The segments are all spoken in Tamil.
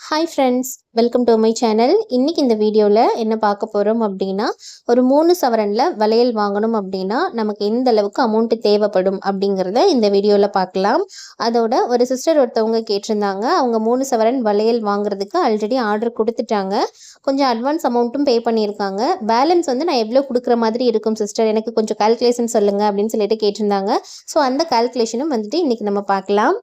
Hi friends welcome to my channel இன்றைக்கி இந்த வீடியோவில் என்ன பார்க்க போகிறோம் அப்படின்னா ஒரு மூணு சவரனில் வளையல் வாங்கணும் அப்படின்னா நமக்கு எந்த அளவுக்கு அமௌண்ட்டு தேவைப்படும் அப்படிங்கிறத இந்த வீடியோவில் பார்க்கலாம். அதோட ஒரு சிஸ்டர் ஒருத்தவங்க கேட்டிருந்தாங்க அவங்க மூணு சவரன் வளையல் வாங்குறதுக்கு ஆல்ரெடி ஆர்டர் கொடுத்துட்டாங்க. கொஞ்சம் அட்வான்ஸ் அமௌண்ட்டும் பே பண்ணியிருக்காங்க. பேலன்ஸ் வந்து நான் எவ்வளோ கொடுக்குற மாதிரி இருக்கும் சிஸ்டர் எனக்கு கொஞ்சம் கால்குலேஷன் சொல்லுங்கள் அப்படின்னு சொல்லிட்டு கேட்டிருந்தாங்க. ஸோ அந்த கால்குலேஷனும் வந்துட்டு இன்றைக்கி நம்ம பார்க்கலாம்.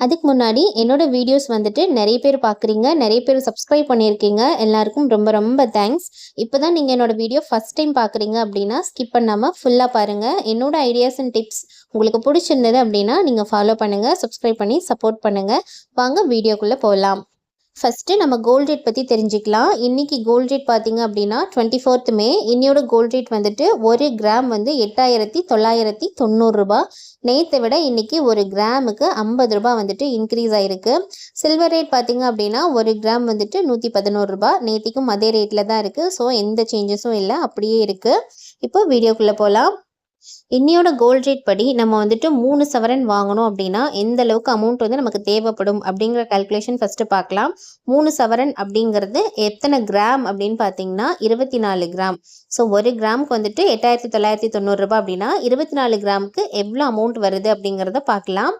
அதுக்கு முன்னாடி என்னோட வீடியோஸ் வந்துட்டு நிறைய பேர் பார்க்குறீங்க நிறைய பேர் சப்ஸ்கிரைப் பண்ணியிருக்கீங்க. எல்லாருக்கும் ரொம்ப ரொம்ப தேங்க்ஸ் இப்போ தான் நீங்கள் என்னோட வீடியோ ஃபஸ்ட் டைம் பார்க்குறீங்க அப்படின்னா ஸ்கிப் பண்ணாமல் ஃபுல்லாக பாருங்கள் என்னோட ஐடியாஸ் அண்ட் டிப்ஸ் உங்களுக்கு பிடிச்சிருந்தது அப்படின்னா நீங்கள் ஃபாலோ பண்ணுங்கள் சப்ஸ்கிரைப் பண்ணி சப்போர்ட் பண்ணுங்கள் வாங்க வீடியோக்குள்ளே போகலாம். ஃபஸ்ட்டு நம்ம கோல்ட் ரேட் பற்றி தெரிஞ்சுக்கலாம். இன்றைக்கி கோல்ட் ரேட் பார்த்திங்க அப்படின்னா டுவெண்ட்டி ஃபோர்த் மே இன்னையோட கோல்ட் ரேட் வந்துட்டு ஒரு கிராம் வந்து எட்டாயிரத்தி தொள்ளாயிரத்தி தொண்ணூறுரூபா நேற்றை விட இன்றைக்கி ஒரு கிராமுக்கு ஐம்பது ரூபா வந்துட்டு இன்க்ரீஸ் ஆகிருக்கு சில்வர் ரேட் பார்த்திங்க அப்படின்னா ஒரு கிராம் வந்துட்டு நூற்றி பதினோரு ரூபா. நேற்றுக்கும் அதே ரேட்டில் தான் இருக்குது ஸோ எந்த சேஞ்சஸும் இல்லை. அப்படியே இருக்குது இப்போ வீடியோக்குள்ளே போகலாம் இன்னையோட கோல்ட் ரேட் படி நம்ம வந்துட்டு மூணு சவரன் வாங்கணும் அப்படின்னா எந்த அளவுக்கு அமௌண்ட் வந்து நமக்கு தேவைப்படும் அப்படிங்கிற கால்குலேஷன் ஃபஸ்ட்டு பார்க்கலாம். மூணு சவரன் அப்படிங்கிறது எத்தனை கிராம் அப்படின்னு பார்த்தீங்கன்னா இருபத்தி நாலு கிராம் ஸோ ஒரு கிராமுக்கு வந்துட்டு எட்டாயிரத்தி தொள்ளாயிரத்தி தொண்ணூறுரூபா அப்படின்னா இருபத்தி நாலு கிராமுக்கு எவ்வளோ அமௌண்ட் வருது அப்படிங்கிறத பார்க்கலாம்.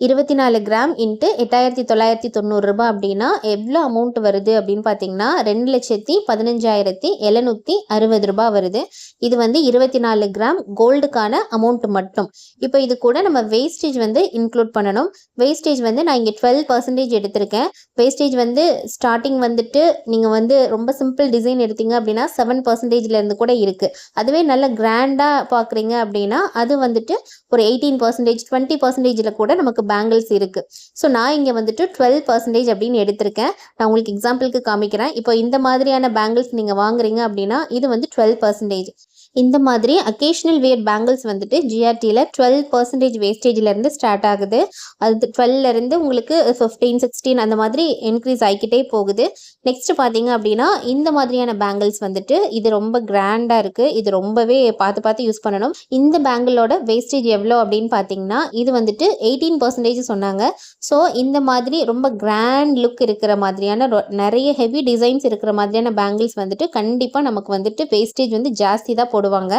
இருபத்தி நாலு கிராம் இன்ட்டு எட்டாயிரத்தி தொள்ளாயிரத்தி தொண்ணூறுரூபா அப்படின்னா எவ்வளோ அமௌண்ட் வருது அப்படின்னு பார்த்தீங்கன்னா ரெண்டு லட்சத்தி பதினஞ்சாயிரத்தி எழுநூற்றி அறுபது ரூபா வருது. இது வந்து இருபத்தி நாலு கிராம் கோல்டுக்கான அமௌண்ட் மட்டும். இப்போ இது கூட நம்ம வேஸ்டேஜ் வந்து இன்க்ளூட் பண்ணணும். வேஸ்டேஜ் வந்து நான் இங்கே டுவெல் பர்சன்டேஜ் எடுத்திருக்கேன். வேஸ்டேஜ் வந்து ஸ்டார்டிங் வந்துட்டு நீங்கள் வந்து ரொம்ப சிம்பிள் டிசைன் எடுத்தீங்க அப்படின்னா செவன் பர்சன்டேஜ்லேருந்து கூட இருக்குது அதுவே நல்ல கிராண்டாக பார்க்குறீங்க அப்படின்னா அது வந்துட்டு ஒரு எயிட்டீன் பர்சன்டேஜ் டுவெண்ட்டி பர்சன்டேஜில் கூட நமக்கு பேங்கிள்ஸ் இருக்குது ஸோ நான் இங்கே வந்துட்டு டுவெல் பர்சன்டேஜ் அப்படின்னு எடுத்திருக்கேன். நான் உங்களுக்கு எக்ஸாம்பிளுக்கு காமிக்கிறேன். இப்போ இந்த மாதிரியான பேங்கிள்ஸ் நீங்கள் வாங்குறீங்க அப்படின்னா இது வந்து டுவெல் பர்சன்டேஜ் இந்த மாதிரி அக்கேஷனல் வியர் பேங்கிள்ஸ் வந்துட்டு ஜிஆர்டியில் டுவெல் பர்சன்டேஜ் வேஸ்டேஜ்லேருந்து ஸ்டார்ட் ஆகுது. அது டுவெல்லேருந்து உங்களுக்கு ஃபிஃப்டீன் சிக்ஸ்டீன் அந்த மாதிரி இன்க்ரீஸ் ஆகிக்கிட்டே போகுது. நெக்ஸ்ட் பார்த்தீங்க அப்படின்னா இந்த மாதிரியான பேங்கிள்ஸ் வந்துட்டு இது ரொம்ப கிராண்டாக இருக்குது இது ரொம்பவே பார்த்து பார்த்து யூஸ் பண்ணணும். இந்த பேங்கிளோட வேஸ்டேஜ் எவ்வளோ அப்படின்னு பார்த்தீங்கன்னா இது வந்துட்டு எயிட்டீன் பர்சன்டேஜ் சொன்னாங்க. ஸோ இந்த மாதிரி ரொம்ப கிராண்ட் லுக் இருக்கிற மாதிரியான நிறைய ஹெவி டிசைன்ஸ் இருக்கிற மாதிரியான பேங்கிள்ஸ் வந்துட்டு கண்டிப்பாக நமக்கு வந்துட்டு வேஸ்டேஜ் வந்து ஜாஸ்தி தான் போடுவாங்க.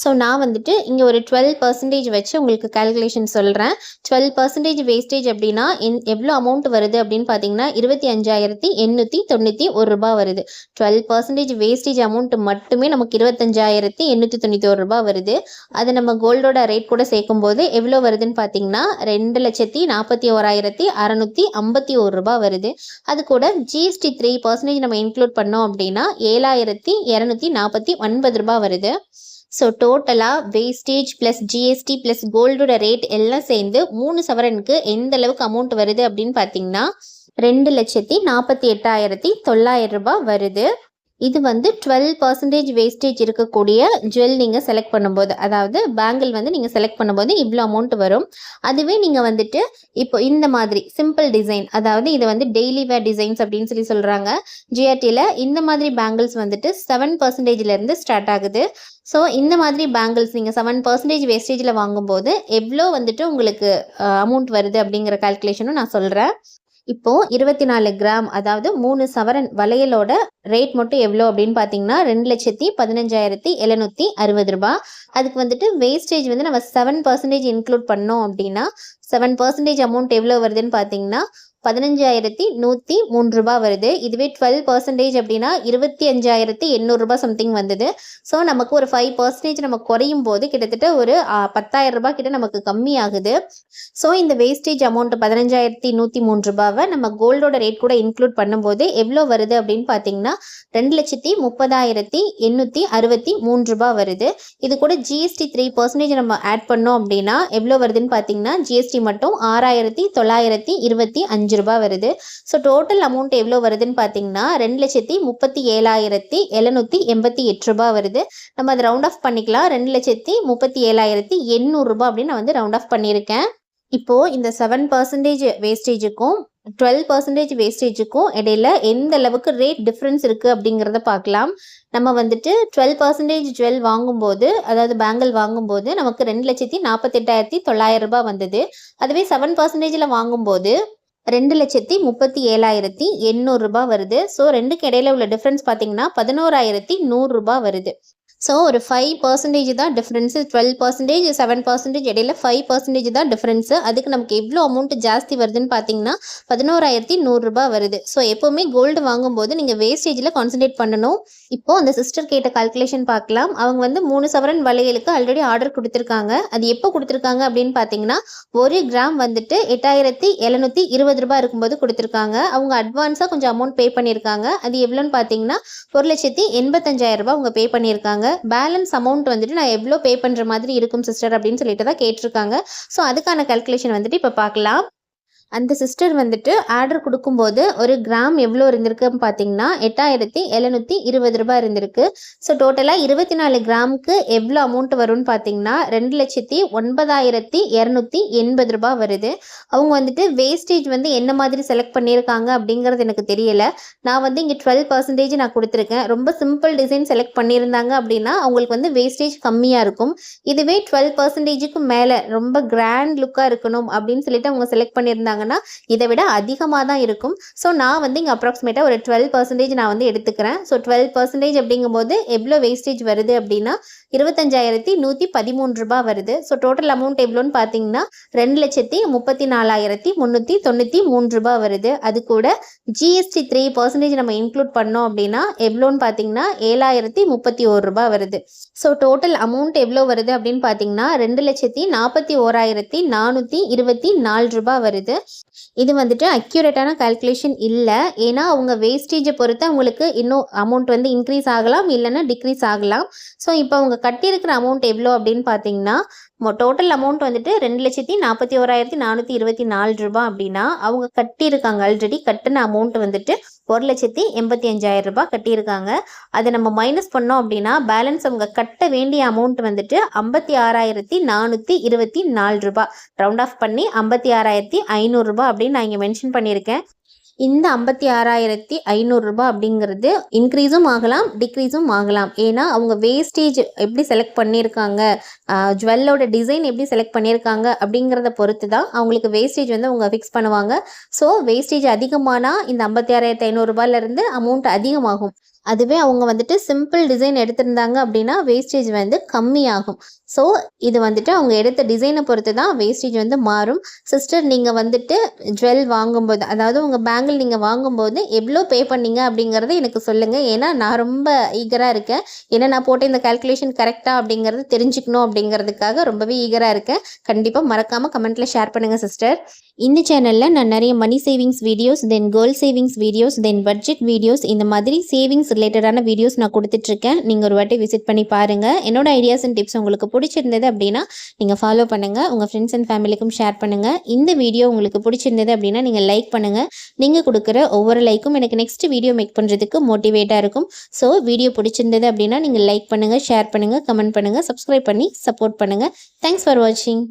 ஸோ நான் வந்துட்டு இங்கே ஒரு டுவெல் பர்சன்டேஜ் வச்சு உங்களுக்கு கால்குலேஷன் சொல்கிறேன் டுவெல் பர்சன்டேஜ் வேஸ்டேஜ் அப்படின்னா என் எவ்வளோ அமௌண்ட் வருது அப்படின்னு பார்த்தீங்கன்னா இருபத்தி அஞ்சாயிரத்தி எண்ணூற்றி தொண்ணூற்றி ஒரு ரூபா வருது. டுவெல் பர்சன்டேஜ் வேஸ்டேஜ் அமௌண்ட் மட்டுமே நமக்கு இருபத்தஞ்சாயிரத்தி எண்ணூற்றி தொண்ணூற்றி ஒரு ரூபா வருது. அது நம்ம கோல்டோட ரேட் கூட சேர்க்கும் போது எவ்வளோ வருதுன்னு பார்த்தீங்கன்னா ரெண்டு லட்சத்தி நாற்பத்தி ஓராயிரத்தி அறநூற்றி ஐம்பத்தி ஒரு ரூபா வருது. அது கூட ஜிஎஸ்டி த்ரீ பர்சன்டேஜ் நம்ம இன்க்ளூட் பண்ணோம் அப்படின்னா ஏழாயிரத்தி இரநூத்தி நாற்பத்தி ஒன்பது ரூபா வருது. ஸோ டோட்டலாக வேஸ்டேஜ் ப்ளஸ் ஜிஎஸ்டி ப்ளஸ் கோல்டோட ரேட் எல்லாம் சேர்ந்து மூணு சவரனுக்கு எந்த அளவுக்கு அமௌண்ட் வருது அப்படின்னு பார்த்தீங்கன்னா ரெண்டு லட்சத்தி நாற்பத்தி எட்டாயிரத்தி தொள்ளாயிரம் ரூபாய் வருது. இது வந்து டுவெல் பர்சன்டேஜ் வேஸ்டேஜ் இருக்கக்கூடிய ஜுவல் நீங்கள் செலக்ட் பண்ணும்போது அதாவது பேங்கிள் வந்து நீங்கள் செலக்ட் பண்ணும்போது இவ்வளோ அமௌண்ட் வரும். அதுவே நீங்கள் வந்துட்டு இப்போ இந்த மாதிரி சிம்பிள் டிசைன் அதாவது இது வந்து டெய்லி வேர் டிசைன்ஸ் அப்படின்னு சொல்லி சொல்கிறாங்க ஜிஆர்டியில் இந்த மாதிரி பேங்கிள்ஸ் வந்துட்டு செவன் பர்சன்டேஜ்லேருந்து ஸ்டார்ட் ஆகுது. ஸோ இந்த மாதிரி பேங்கிள்ஸ் நீங்கள் செவன் பர்சன்டேஜ் வேஸ்டேஜில் வாங்கும்போது எவ்வளோ வந்துட்டு உங்களுக்கு அமௌண்ட் வருது அப்படிங்கிற கால்குலேஷனும் நான் சொல்கிறேன் இப்போது இருபத்தி நாலு கிராம் அதாவது மூணு சவரன் வளையலோட ரேட் மட்டும் எவ்வளோ அப்படின்னு பார்த்தீங்கன்னா ரெண்டு லட்சத்தி பதினஞ்சாயிரத்தி எழுநூற்றி அறுபது ரூபா. அதுக்கு வந்துட்டு வேஸ்டேஜ் வந்து நம்ம செவன் பர்சன்டேஜ் இன்க்ளூட் பண்ணோம் அப்படின்னா செவன் பர்சன்டேஜ் அமௌண்ட் எவ்வளோ வருதுன்னு பார்த்தீங்கன்னா பதினஞ்சாயிரத்தி நூற்றி மூன்று ரூபா வருது. இதுவே டுவெல் பர்சன்டேஜ் அப்படின்னா இருபத்தி அஞ்சாயிரத்தி எண்ணூறுரூபா சம்திங் வந்தது. ஸோ நமக்கு ஒரு ஃபைவ் பர்சன்டேஜ் நம்ம குறையும் போது கிட்டத்தட்ட ஒரு பத்தாயிரம் ரூபாய் கிட்ட நமக்கு கம்மி ஆகுது ஸோ இந்த வேஸ்டேஜ் அமௌண்ட் பதினஞ்சாயிரத்தி நூற்றி மூன்று ரூபாவை நம்ம கோல்டோட ரேட் கூட இன்க்ளூட் பண்ணும்போது எவ்வளோ வருது அப்படின்னு பார்த்தீங்கன்னா ரெண்டு லட்சத்தி முப்பதாயிரத்தி எண்ணூற்றி அறுபத்தி மூன்று ரூபாய் வருது. இது கூட ஜிஎஸ்டி த்ரீ பர்சன்டேஜ் நம்ம ஆட் பண்ணோம் அப்படின்னா எவ்வளோ வருதுன்னு பார்த்தீங்கன்னா ஜிஎஸ்டி மட்டும் ஆறாயிரத்தி தொள்ளாயிரத்தி இருபத்தி அஞ்சு ரூபாய் வருது. ஸோ டோட்டல் அமௌண்ட் எவ்வளோ வருதுன்னு பார்த்தீங்கன்னா ரெண்டு லட்சத்தி முப்பத்தி ஏழாயிரத்தி எழுநூற்றி எண்பத்தி எட்டு ரூபாய் வருது. நம்ம அதை ரவுண்ட் ஆஃப் பண்ணிக்கலாம். ரெண்டு லட்சத்தி முப்பத்தி ஏழாயிரத்தி எண்ணூறுரூபா அப்படின்னு நான் வந்து ரவுண்ட் ஆஃப் பண்ணியிருக்கேன். இப்போது இந்த செவன் பர்சன்டேஜ் வேஸ்டேஜுக்கும் டுவெல் பர்சன்டேஜ் வேஸ்டேஜுக்கும் இடையில எந்த அளவுக்கு ரேட் டிஃப்ரென்ஸ் இருக்குது அப்படிங்கிறத பார்க்கலாம். நம்ம வந்துட்டு டுவெல் பர்சன்டேஜ் ஜுவல் வாங்கும்போது அதாவது பேங்கிள் வாங்கும்போது நமக்கு ரெண்டு லட்சத்தி நாற்பத்தெட்டாயிரத்தி தொள்ளாயிரம் ரூபாய் வந்தது. அதுவே செவன் பர்சன்டேஜில் வாங்கும்போது ரெண்டு லட்சத்தி முப்பத்தி ஏழாயிரத்தி எண்ணூறுரூபா வருது. ஸோ ரெண்டுக்கு இடையில உள்ள டிஃப்ரென்ஸ் பார்த்தீங்கன்னா பதினோராயிரத்தி நூறுரூபா வருது. ஸோ ஒரு ஃபைவ் பர்சன்டேஜ் தான் difference twelve percentage seven percentage இடையில ஃபைவ் பர்சன்டேஜ் தான் டிஃப்ரென்ஸு அதுக்கு நமக்கு எவ்வளோ அமௌண்ட் ஜாஸ்தி வருதுன்னு பார்த்தீங்கன்னா பதினோராயிரத்தி நூறுரூபா வருது. ஸோ எப்போவுமே கோல்டு வாங்கும்போது நீங்கள் வேஸ்டேஜில் கான்சன்ட்ரேட் பண்ணணும். இப்போ அந்த சிஸ்டர் கேட்ட கால்குலேஷன் பார்க்கலாம். அவங்க வந்து மூணு சவரன் வளையலுக்கு ஆல்ரெடி ஆர்டர் கொடுத்துருக்காங்க. அது எப்போ கொடுத்துருக்காங்க அப்படின்னு பார்த்தீங்கன்னா ஒரு கிராம் வந்துட்டு எட்டாயிரத்தி எழுநூற்றி இருபது ரூபாய் இருக்கும்போது கொடுத்துருக்காங்க. அவங்க அட்வான்ஸாக கொஞ்சம் அமௌண்ட் பே பண்ணியிருக்காங்க. அது எவ்வளோன்னு பார்த்தீங்கன்னா ஒரு லட்சத்தி எண்பத்தஞ்சாயிரம் ரூபாய் அவங்க பே பண்ணியிருக்காங்க. பேலன்ஸ் அமௌண்ட் வந்துட்டு நான் எவ்வளோ பே பண்ணுற மாதிரி இருக்கும் சிஸ்டர் அப்படின்னு சொல்லிட்டு தான் கேட்டிருக்காங்க. ஸோ அதுக்கான கால்குலேஷன் வந்துட்டு இப்போ பார்க்கலாம். அந்த சிஸ்டர் வந்துட்டு ஆர்டர் கொடுக்கும்போது ஒரு கிராம் எவ்வளோ இருந்திருக்குன்னு பார்த்தீங்கன்னா எட்டாயிரத்தி எழுநூற்றி இருபது ரூபாய் இருந்திருக்கு. ஸோ டோட்டலாக இருபத்தி நாலு கிராமுக்கு எவ்வளோ அமௌண்ட் வரும்னு பார்த்தீங்கன்னா ரெண்டு லட்சத்தி ஒன்பதாயிரத்தி இரநூத்தி எண்பது ரூபாய் வருது. அவங்க வந்துட்டு வேஸ்டேஜ் வந்து என்ன மாதிரி செலக்ட் பண்ணியிருக்காங்க அப்படிங்கிறது எனக்கு தெரியலை. நான் வந்து இங்கே டுவெல் பர்சன்டேஜ் நான் கொடுத்துருக்கேன். ரொம்ப சிம்பிள் டிசைன் செலக்ட் பண்ணியிருந்தாங்க அப்படின்னா அவங்களுக்கு வந்து வேஸ்டேஜ் கம்மியாக இருக்கும். இதுவே டுவெல் பர்சன்டேஜுக்கு மேலே ரொம்ப கிராண்ட் லுக்காக இருக்கணும் அப்படின்னு சொல்லிட்டு அவங்க செலக்ட் பண்ணியிருந்தாங்க. பண்ணியிருந்தாங்கன்னா இதை விட அதிகமாக தான் இருக்கும். ஸோ நான் வந்து இங்கே அப்ராக்சிமேட்டாக ஒரு டுவெல் பர்சன்டேஜ் நான் வந்து எடுத்துக்கிறேன். ஸோ டுவெல் பர்சன்டேஜ் அப்படிங்கும்போது எவ்வளோ வேஸ்டேஜ் வருது அப்படின்னா இருபத்தஞ்சாயிரத்தி நூற்றி பதிமூன்று ரூபாய் வருது. ஸோ டோட்டல் அமௌண்ட் எவ்வளோன்னு பார்த்தீங்கன்னா ரெண்டு லட்சத்தி முப்பத்தி நாலாயிரத்தி முந்நூற்றி தொண்ணூற்றி மூன்று ரூபாய் வருது. அது கூட ஜிஎஸ்டி த்ரீ பர்சன்டேஜ் நம்ம இன்க்ளூட் பண்ணோம் அப்படின்னா எவ்வளோன்னு பார்த்தீங்கன்னா ஏழாயிரத்தி முப்பத்தி ஒரு ரூபாய் வருது. ஸோ டோட்டல் அமௌண்ட் எவ்வளோ வருது அப்படின்னு பார்த்தீங்கன்னா ரெண்டு லட்சத்தி நாற்பத்தி ஓராயிரத்தி நானூற்றி இருபத்தி நாலு ரூபாய் வருது. இது வந்துட்டு அக்யூரேட்டான கால்குலேஷன் இல்லை. ஏன்னா அவங்க வேஸ்டேஜை பொறுத்து அவங்களுக்கு இன்னும் அமௌண்ட் வந்து இன்க்ரீஸ் ஆகலாம் இல்லைன்னா டிக்ரீஸ் ஆகலாம். ஸோ இப்போ அவங்க கட்டியிருக்கிற அமௌண்ட் எவ்வளோ அப்படின்னு பார்த்தீங்கன்னா டோட்டல் அமௌண்ட் வந்துட்டு ரெண்டு லட்சத்தி நாற்பத்தி ஓராயிரத்தி நானூற்றி இருபத்தி நாலு ரூபாய் அப்படின்னா அவங்க கட்டியிருக்காங்க ஆல்ரெடி கட்டின அமௌண்ட் வந்துட்டு ஒரு லட்சத்தி எண்பத்தி அஞ்சாயிரம் ரூபாய் கட்டியிருக்காங்க. அதை நம்ம மைனஸ் பண்ணோம் அப்படின்னா பேலன்ஸ் அவங்க கட்ட வேண்டிய அமௌண்ட் வந்துட்டு ஐம்பத்தி ஆறாயிரத்தி நானூற்றி இருபத்தி நாலு ரூபாய் ரவுண்ட் ஆஃப் பண்ணி ஐம்பத்தி ஆறாயிரத்தி ஐநூறுரூபா அப்படின்னு நான் இங்கே மென்ஷன் பண்ணியிருக்கேன் இந்த ஐம்பத்தி ஆறாயிரத்தி ஐநூறுரூபா அப்படிங்கிறது இன்க்ரீஸும் ஆகலாம் டிக்ரீஸும் ஆகலாம். ஏன்னா அவங்க வேஸ்டேஜ் எப்படி செலக்ட் பண்ணியிருக்காங்க ஜுவல்லோட டிசைன் எப்படி செலக்ட் பண்ணியிருக்காங்க அப்படிங்கிறத பொறுத்து தான் அவங்களுக்கு வேஸ்டேஜ் வந்து அவங்க ஃபிக்ஸ் பண்ணுவாங்க. ஸோ வேஸ்டேஜ் அதிகமானால் இந்த ஐம்பத்தி ஆறாயிரத்தி ஐநூறுரூபாலேருந்து அமௌண்ட் அதிகமாகும். அதுவே அவங்க வந்துட்டு சிம்பிள் டிசைன் எடுத்திருந்தாங்க அப்படின்னா வேஸ்டேஜ் வந்து கம்மியாகும். ஸோ இது வந்துட்டு அவங்க எடுத்த டிசைனை பொறுத்து தான் வேஸ்டேஜ் வந்து மாறும். சிஸ்டர் நீங்கள் வந்துட்டு ஜுவல் வாங்கும்போது அதாவது உங்கள் பேங்கிள் நீங்கள் வாங்கும்போது எவ்வளோ பே பண்ணீங்க அப்படிங்கிறத எனக்கு சொல்லுங்கள் ஏன்னா நான் ரொம்ப ஈகராக இருக்கேன். ஏன்னா நான் போட்ட இந்த கால்குலேஷன் கரெக்டாக அப்படிங்கிறது தெரிஞ்சுக்கணும் அப்படிங்கிறதுக்காக ரொம்பவே ஈகராக இருக்கேன். கண்டிப்பாக மறக்காமல் கமெண்ட்டில் ஷேர் பண்ணுங்கள் சிஸ்டர் இந்த சேனலில் நான் நிறைய money savings videos then girl savings videos then budget videos இந்த மாதிரி சேவிங்ஸ் ரிலேட்டடான வீடியோஸ் நான் கொடுத்துட்ருக்கேன் நீங்கள் ஒரு வாட்டி விசிட் பண்ணி பாருங்கள் என்னோடய ஐடியாஸ் அண்ட் டிப்ஸ் உங்களுக்கு பிடிச்சிருந்தது அப்படின்னா நீங்கள் ஃபாலோ பண்ணுங்கள் உங்கள் ஃப்ரெண்ட்ஸ் அண்ட் ஃபேமிலிக்கும் ஷேர் பண்ணுங்கள் இந்த வீடியோ உங்களுக்கு பிடிச்சிருந்தது அப்படின்னா நீங்கள் லைக் பண்ணுங்கள் நீங்கள் கொடுக்குற ஒவ்வொரு லைக்கும் எனக்கு நெக்ஸ்ட் வீடியோ மேக் பண்ணுறதுக்கு மோட்டிவேட்டாக இருக்கும். ஸோ வீடியோ பிடிச்சிருந்தது அப்படின்னா நீங்கள் லைக் பண்ணுங்கள் ஷேர் பண்ணுங்கள் கமெண்ட் பண்ணுங்கள் சப்ஸ்கிரைப் பண்ணி சப்போர்ட் பண்ணுங்கள் தேங்க்ஸ் ஃபார் வாட்சிங்